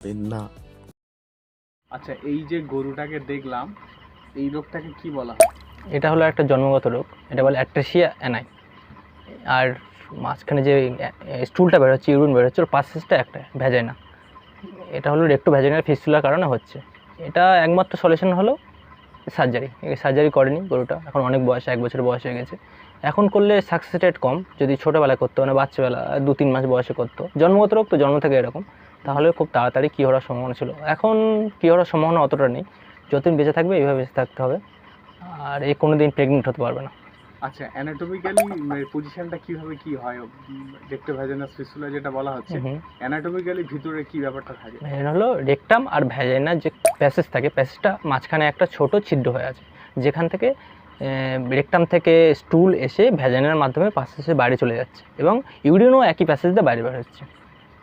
পাবেন না। আচ্ছা এই যে গরুটাকে দেখলাম এই রোগটাকে কি বলা হয়? এটা হলো একটা জন্মগত রোগ এটা বলে অ্যাট্রেসিয়া অ্যানাই। আর মাঝখানে যে স্টুলটা বেরোচ্ছে ইউরিন বেরোচ্ছে ওর পাসেসটা একটা ভেজাইনা এটা হলো রেক্টো ভেজাইনার ফিস্টুলার কারণে হচ্ছে। এটা একমাত্র সলিউশন হলো সার্জারি। সার্জারি করেনি গরুটা এখন অনেক বয়স এক বছর বয়স হয়ে গেছে। এখন করলে সাকসেস রেট কম যদি ছোটোবেলায় করতো মানে বাচ্চাবেলা দু তিন মাস বয়সে করতো। জন্মগত রোগ তো জন্ম থেকে এরকম। তাহলে খুব তাড়াতাড়ি কী হওয়ার সম্ভাবনা ছিল। এখন কী হওয়ার সম্ভাবনা অতটা নেই। যতদিন বেঁচে থাকবে এইভাবে বেঁচে থাকতে হবে। আর এ কোনো দিন প্রেগনেন্ট হতে পারবে না। আচ্ছা অ্যানাটমিক্যালি পজিশনটা কীভাবে কি হয়? দেখতে ভেজানাস ফিস্টুলা যেটা বলা হচ্ছে অ্যানাটমিক্যালি ভিতরে কি ব্যাপারটা থাকে? ভ্যাজাইন হলো রেকটাম আর ভ্যাজাইনার যে প্যাসেজ থাকে প্যাসেজটা মাঝখানে একটা ছোট ছিদ্র হয়ে আছে। যেখান থেকে রেকটাম থেকে স্টুল এসে ভ্যাজাইনার মাধ্যমে প্যাসেজে বাইরে চলে যাচ্ছে এবং ইউরিনও একই প্যাসেজ দিয়ে বাইরে বের হচ্ছে।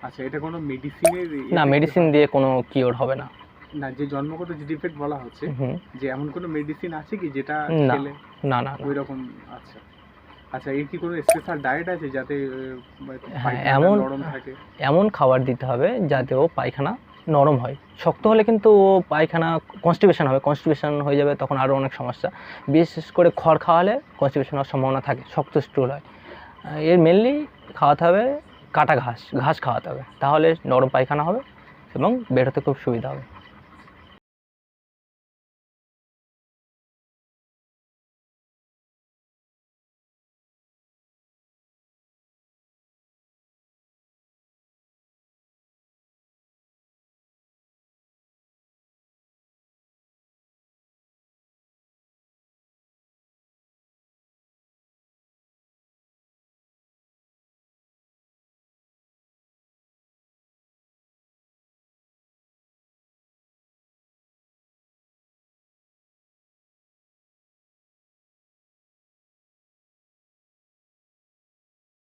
আচ্ছা এটা কোনো মেডিসিনের না মেডিসিন দিয়ে কোনো কিওর হবে না। না যে জন্মগত যে ডিফেক্ট বলা হচ্ছে যে এমন কোনো মেডিসিন আছে কি যেটা। খেলে? না না। ওই রকম আচ্ছা। আচ্ছা এর কি কোনো স্পেশাল ডায়েট আছে যাতে আহ, এমন- নরম থাকে? এমন খাবার দিতে হবে যাতে ও পায়খানা নরম হয়। শক্ত হলে কিন্তু ও পায়খানা কনস্টিপেশন হবে। কনস্টিপেশন হয়ে যাবে তখন আরও অনেক সমস্যা। বিশেষ করে খড় খাওয়ালে কনস্টিপেশন হওয়ার সম্ভাবনা থাকে শক্ত স্টুল হয়। এর মেনলি খাওয়াতে হবে কাটা ঘাস ঘাস খাওয়াতে হবে। তাহলে নরম পায়খানা হবে এবং বেরোতে খুব সুবিধা হবে।